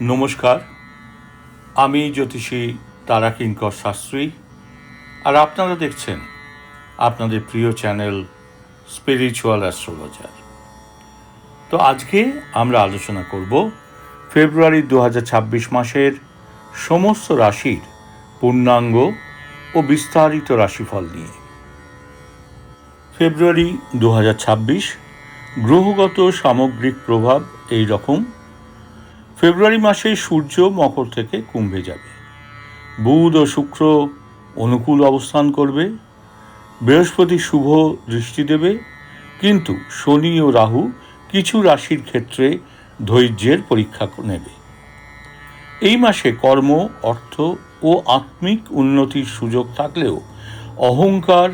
নমস্কার, আমি জ্যোতিষী তারাকিঙ্কর শাস্ত্রী। আর আপনারা দেখছেন আপনাদের প্রিয় চ্যানেল স্পিরিচুয়াল অ্যাস্ট্রোলজার। তো আজকে আমরা আলোচনা করব ফেব্রুয়ারি দু হাজার ছাব্বিশ মাসের সমস্ত রাশির পূর্ণাঙ্গ ও বিস্তারিত রাশিফল নিয়ে। ফেব্রুয়ারি দু হাজার ছাব্বিশ গ্রহগত সামগ্রিক প্রভাব এই রকম। ফেব্রুয়ারি মাসে সূর্য মকর থেকে কুম্ভে যাবে। বুধ ও শুক্র অনুকূল অবস্থান করবে। বৃহস্পতি শুভ দৃষ্টি দেবে। কিন্তু শনি ও রাহু কিছু রাশির ক্ষেত্রে ধৈর্যের পরীক্ষা নেবে। এই মাসে কর্ম, অর্থ ও আত্মিক উন্নতির সুযোগ থাকলেও অহংকার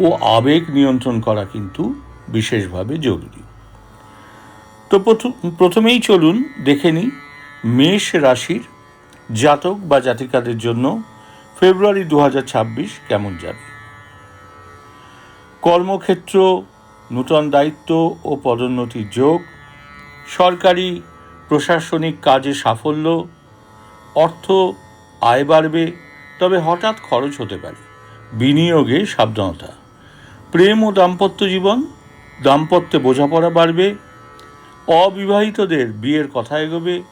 ও আবেগ নিয়ন্ত্রণ করা কিন্তু বিশেষভাবে জরুরি। তো প্রথম প্রথমেই চলুন দেখে নিই মেষ রাশির জাতক বা জাতিকাদের জন্য ফেব্রুয়ারি দু হাজার ছাব্বিশ কেমন যাবে? কর্মক্ষেত্র, নূতন দায়িত্ব ও পদোন্নতির যোগ, সরকারি প্রশাসনিক কাজে সাফল্য, অর্থ আয় বাড়বে, তবে হঠাৎ খরচ হতে পারে। বিনিয়োগে সাবধানতা। প্রেম ও দাম্পত্য জীবন, দাম্পত্যে বোঝাপড়া বাড়বে অবিবাহিতদের বিয়ের কথা এগোবে,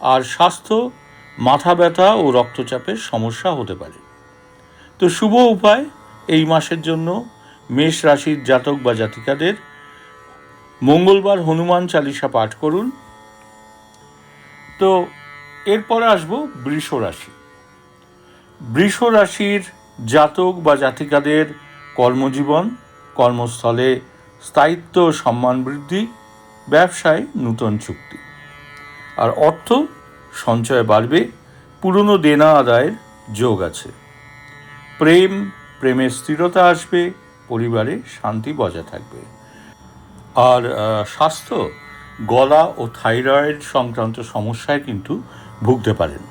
আর স্বাস্থ্য, মাথা ব্যথা ও রক্তচাপের সমস্যা হতে পারে। তো শুভ উপায় এই মাসের জন্য মেষ রাশির জাতক বা জাতিকাদের মঙ্গলবার হনুমান চালিসা পাঠ করুন। তো এরপরে আসব বৃষ রাশি। বৃষ রাশির জাতক বা জাতিকাদের কর্মজীবন, কর্মস্থলে স্থায়িত্ব, সম্মান বৃদ্ধি ব্যবসায় নূতন চুক্তি। আর অর্থ সঞ্চয় বাড়বে, পুরনো দেনা আদায়ের যোগ আছে। প্রেম, প্রেমের স্থিরতা আসবে, পরিবারে শান্তি বজায় থাকবে। আর স্বাস্থ্য, গলা ও থাইরয়েড সংক্রান্ত সমস্যায় কিন্তু ভুগতে পারেন।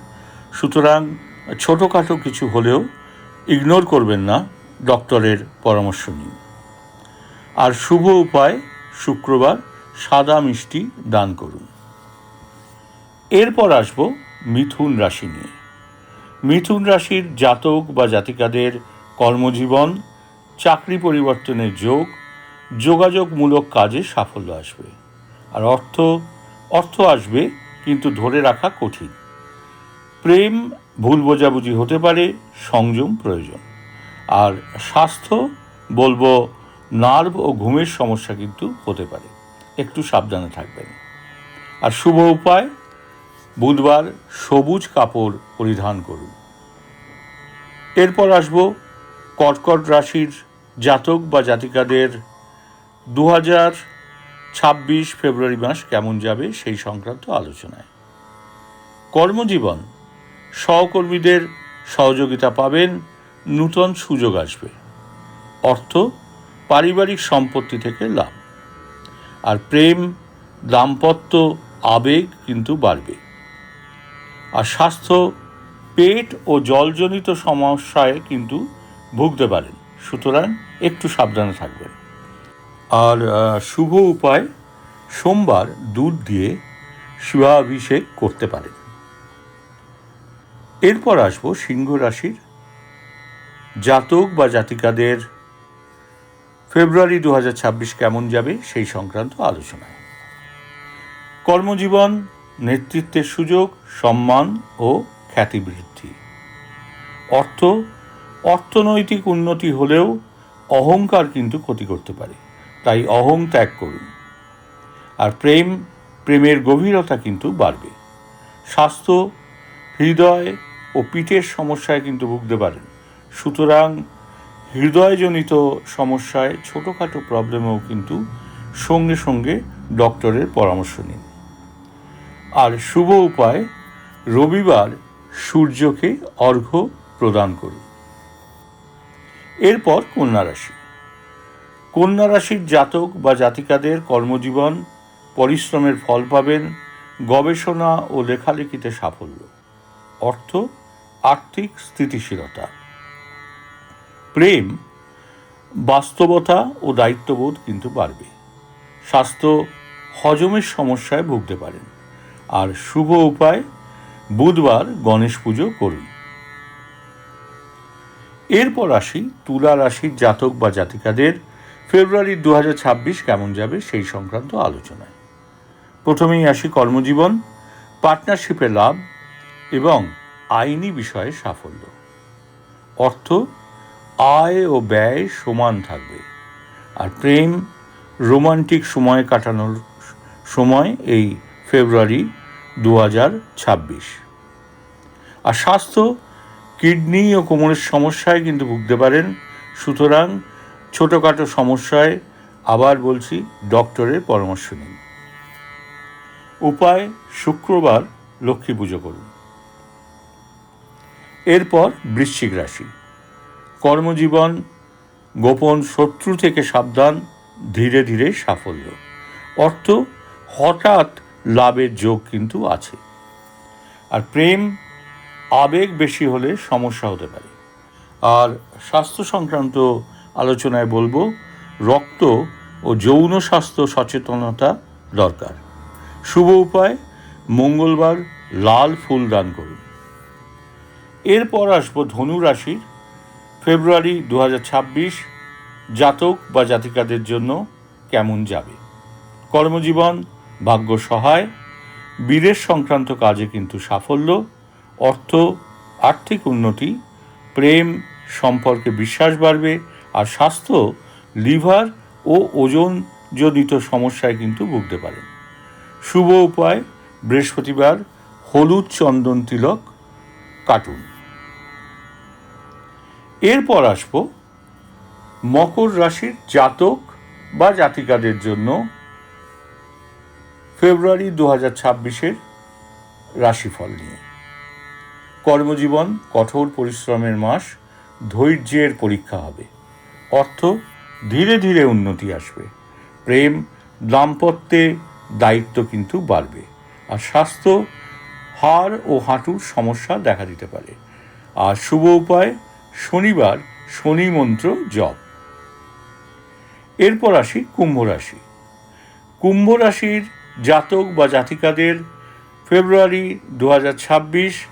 সুতরাং ছোটোখাটো কিছু হলেও ইগনোর করবেন না, ডক্টরের পরামর্শ নিন। আর শুভ উপায়, শুক্রবার সাদা মিষ্টি দান করুন। এরপর আসব মিথুন রাশি নিয়ে। মিথুন রাশির জাতক বা জাতিকাদের কর্মজীবন, চাকরি পরিবর্তনের যোগ, যোগাযোগমূলক কাজে সাফল্য আসবে। আর অর্থ অর্থ আসবে কিন্তু ধরে রাখা কঠিন। প্রেম ভুল বোঝাবুঝি হতে পারে, সংযম প্রয়োজন। আর স্বাস্থ্য বলব, নার্ভ ও ঘুমের সমস্যা কিন্তু হতে পারে। একটু সাবধানে থাকবেন। আর শুভ উপায়, বুধবার সবুজ কাপড় পরিধান করুন। এরপর আসব কর্কট রাশির জাতক বা জাতিকাদের দু হাজার ছাব্বিশ ফেব্রুয়ারি মাস কেমন যাবে সেই সংক্রান্ত আলোচনায়। কর্মজীবন, সহকর্মীদের সহযোগিতা পাবেন, নূতন সুযোগ আসবে। অর্থ, পারিবারিক সম্পত্তি থেকে লাভ। আর প্রেম, দাম্পত্য, আবেগ কিন্তু বাড়বে। আর স্বাস্থ্য, পেট ও জলজনিত সমস্যায় কিন্তু ভুগতে পারেন। সুতরাং একটু সাবধানে থাকবেন। আর শুভ উপায়, সোমবার দুধ দিয়ে শিবাভিষেক করতে পারেন। এরপর আসব সিংহ রাশির জাতক বা জাতিকাদের ফেব্রুয়ারি দু হাজার ছাব্বিশ কেমন যাবে সেই সংক্রান্ত আলোচনায় কর্মজীবন, নেতৃত্বের সুযোগ, সম্মান ও খ্যাতি বৃদ্ধি অর্থ, অর্থনৈতিক উন্নতি হলেও অহংকার কিন্তু ক্ষতি করতে পারে, তাই অহং ত্যাগ করুন। আর প্রেম, প্রেমের গভীরতা কিন্তু বাড়বে। স্বাস্থ্য, হৃদয় ও পিঠের সমস্যায় কিন্তু ভুগতে পারেন। সুতরাং হৃদয়জনিত সমস্যায় ছোটোখাটো প্রবলেমেও কিন্তু সঙ্গে সঙ্গে ডক্টরের পরামর্শ নিন। আর শুভ উপায়, রবিবার সূর্যকে অর্ঘ্য প্রদান করুন। এরপর কন্যা রাশি। কন্যা রাশির জাতক বা জাতিকাদের কর্মজীবন, পরিশ্রমের ফল পাবেন, গবেষণা ও লেখালেখিতে সাফল্য। অর্থ, আর্থিক স্থিতিশীলতা। প্রেম বাস্তবতা ও দায়িত্ববোধ কিন্তু বাড়বে। স্বাস্থ্য হজমের সমস্যায় ভুগতে পারেন। আর শুভ উপায়, বুধবার গণেশ পুজো করুন। এরপর আসি তুলা রাশির জাতক বা জাতিকাদের। ফেব্রুয়ারি দু হাজার ছাব্বিশ কেমন যাবে সেই সংক্রান্ত আলোচনায়। প্রথমেই আসি কর্মজীবন, পার্টনারশিপে লাভ এবং আইনি বিষয়ে সাফল্য। অর্থ আয় ও ব্যয় সমান থাকবে। আর প্রেম রোমান্টিক সময় কাটানোর সময় এই ফেব্রুয়ারি দু ছাব্বিশ। আর স্বাস্থ্য, কিডনি ও কোমরের সমস্যায় কিন্তু ভুগতে পারেন। সুতরাং ছোটোখাটো সমস্যায় আবার বলছি ডক্টরের পরামর্শ নিন। উপায় শুক্রবার লক্ষ্মী পুজো করুন। এরপর বৃশ্চিক রাশি। কর্মজীবন, গোপন শত্রু থেকে সাবধান, ধীরে ধীরে সাফল্য। অর্থ, হঠাৎ লাভের যোগ কিন্তু আছে। আর প্রেম, আবেগ বেশি হলে সমস্যা হতে পারে। আর স্বাস্থ্য সংক্রান্ত আলোচনায় বলব, রক্ত ও যৌন স্বাস্থ্য সচেতনতা দরকার। শুভ উপায়, মঙ্গলবার লাল ফুল দান করুন। এরপর আসব ধনু রাশির ফেব্রুয়ারি দু হাজার ছাব্বিশ, জাতক বা জাতিকাদের জন্য কেমন যাবে? কর্মজীবন, ভাগ্য সহায়, বীরের সংক্রান্ত কাজে কিন্তু সাফল্য, অর্থ, আর্থিক উন্নতি, প্রেম, সম্পর্কে বিশ্বাস বাড়বে, আর স্বাস্থ্য, লিভার ও ওজনজনিত সমস্যায় কিন্তু ভুগতে পারেন শুভ উপায়, বৃহস্পতিবার হলুদ চন্দন তিলক কাটুন। এরপর আসব মকর রাশির জাতক বা জাতিকাদের জন্য ফেব্রুয়ারি দু হাজার ছাব্বিশের রাশিফল নিয়ে। কর্মজীবন, কঠোর পরিশ্রমের মাস, ধৈর্যের পরীক্ষা হবে। অর্থ ধীরে ধীরে উন্নতি আসবে। প্রেম, দাম্পত্যে দায়িত্ব কিন্তু বাড়বে আর স্বাস্থ্য, হাড় ও হাঁটুর সমস্যা দেখা দিতে পারে। আর শুভ উপায় শনিবার শনি মন্ত্র জপ। এরপর আসি কুম্ভ রাশি। কুম্ভ রাশির জাতক বা জাতিকাদের ফেব্রুয়ারি দু হাজার ছাব্বিশ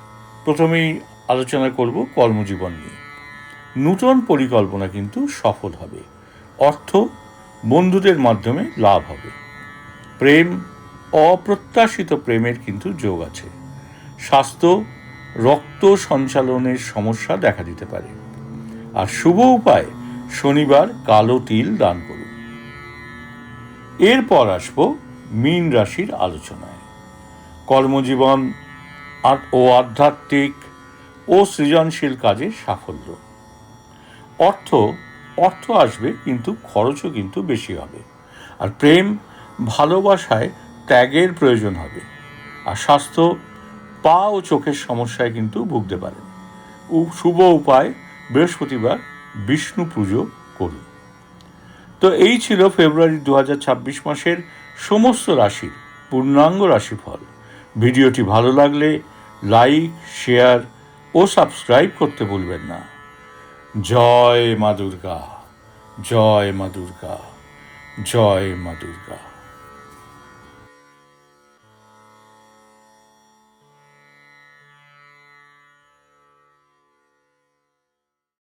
প্রথমেই আলোচনা করব কর্মজীবন নিয়ে। নূতন পরিকল্পনা কিন্তু সফল হবে। অর্থ বন্ধুদের মাধ্যমে লাভ হবে। প্রেম, অপ্রত্যাশিত প্রেমের কিন্তু যোগ আছে। স্বাস্থ্য রক্ত সঞ্চালনের সমস্যা দেখা দিতে পারে। আর শুভ উপায়, শনিবার কালো তিল দান করুন। এরপর আসব মীন রাশির আলোচনায়। কর্মজীবন ও আধ্যাত্মিক ও সৃজনশীল কাজে সাফল্য। অর্থ অর্থ আসবে কিন্তু খরচও কিন্তু বেশি হবে। আর প্রেম, ভালোবাসায় ত্যাগের প্রয়োজন হবে। আর স্বাস্থ্য পা ও চোখের সমস্যায় কিন্তু ভুগতে পারেন। শুভ উপায়, বৃহস্পতিবার বিষ্ণু পুজো করুন। তো এই ছিল ফেব্রুয়ারি দু হাজার ছাব্বিশ মাসের সমস্ত রাশির পূর্ণাঙ্গ রাশিফল। ভিডিওটি ভালো লাগলে লাইক, শেয়ার ও সাবস্ক্রাইব করতে ভুলবেন না। জয় মা দুর্গা, জয় মা দুর্গা, জয় মা দুর্গা।